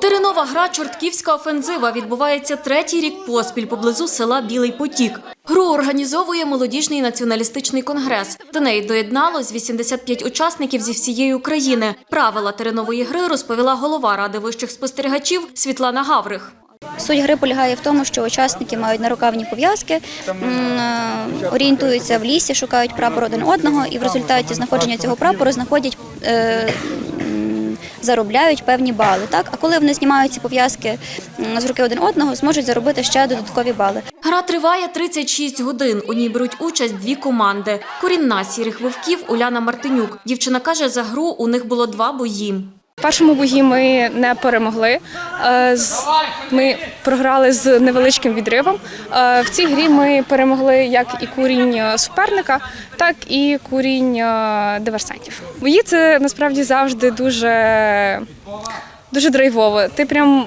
Теренова гра Чортківська офензива відбувається третій рік поспіль поблизу села Білий Потік. Гру організовує молодіжний націоналістичний конгрес. До неї доєдналось 85 учасників зі всієї України. Правила теренової гри розповіла голова ради вищих спостерігачів Світлана Гаврих. Суть гри полягає в тому, що учасники мають нарукавні пов'язки, е, орієнтуються в лісі, шукають прапор один одного, і в результаті знаходження цього прапору знаходять. Заробляють певні бали, так а коли вони знімають ці пов'язки з руки один одного, зможуть заробити ще додаткові бали. Гра триває 36 годин. У ній беруть участь дві команди. Корінна сірих вовків Уляна Мартинюк. Дівчина каже, за гру у них було два бої. Першому бої ми не перемогли. Е, Ми програли з невеличким відривом. Е, В цій грі ми перемогли як і курінь е, суперника, так і курінь диверсантів. Бої це насправді завжди дуже, дуже драйвово. Ти прям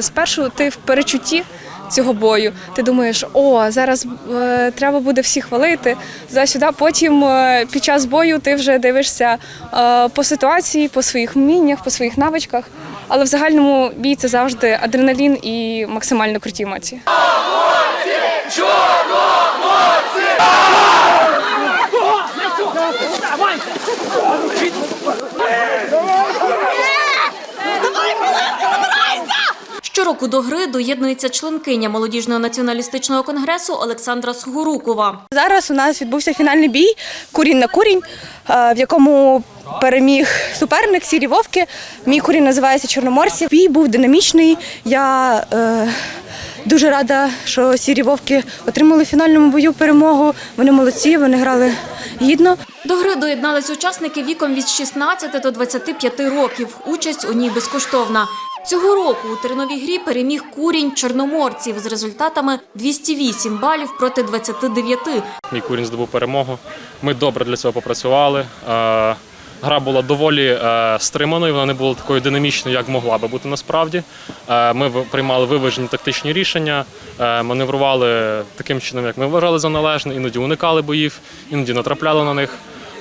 спершу ти в перечутті. Цього бою ти думаєш, о, зараз е, треба буде всіх хвалити туди-сюди. Потім е, під час бою ти вже дивишся е, по ситуації, по своїх вміннях, по своїх навичках. Але в загальному бій це завжди адреналін і максимально круті емоції. Щороку до гри доєднується членкиня молодіжного націоналістичного конгресу Олександра Сгурукова. Зараз у нас відбувся фінальний бій курінь на курінь, е, в якому переміг суперник сірі вовки. Мій курінь називається Чорноморці. Бій був динамічний. Я е, дуже рада, що сірі вовки отримали в фінальному бою перемогу. Вони молодці, вони грали гідно. До гри доєднались учасники віком від 16 до 25 років. Участь у ній безкоштовна. Цього року у терновій грі переміг курінь чорноморців з результатами 208 балів проти 29. Мій курінь здобув перемогу. Ми добре для цього попрацювали. Е, Гра була доволі е, стриманою, вона не була такою динамічною, як могла би бути насправді. Е, Ми приймали виважені тактичні рішення, маневрували таким чином, як ми вважали за належне, іноді уникали боїв, іноді натрапляли на них.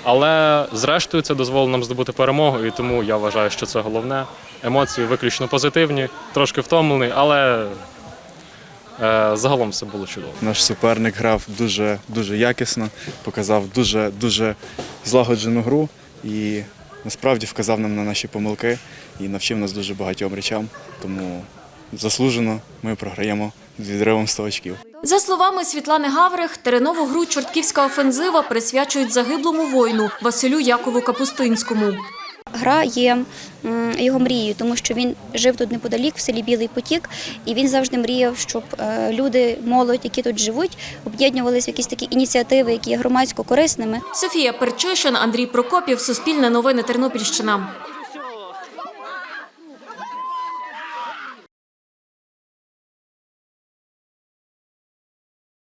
Але зрештою це дозволило нам здобути перемогу, і тому я вважаю, що це головне. Емоції виключно позитивні, трошки втомлений, але е, загалом все було чудово. Наш суперник грав дуже дуже якісно, показав дуже дуже злагоджену гру і насправді вказав нам на наші помилки і навчив нас дуже багатьом речам. Тому заслужено ми програємо з відривом 100 очків. За словами Світлани Гаврих, теренову гру Чортківська офензива присвячують загиблому воїну Василю Якову Капустинському. Гра є його мрією, тому що він жив тут неподалік, в селі Білий Потік, і він завжди мріяв, щоб е, люди, молодь, які тут живуть, об'єднувалися в якісь такі ініціативи, які є громадсько корисними. Софія Перчишин, Андрій Прокопів, Суспільне новини Тернопільщина.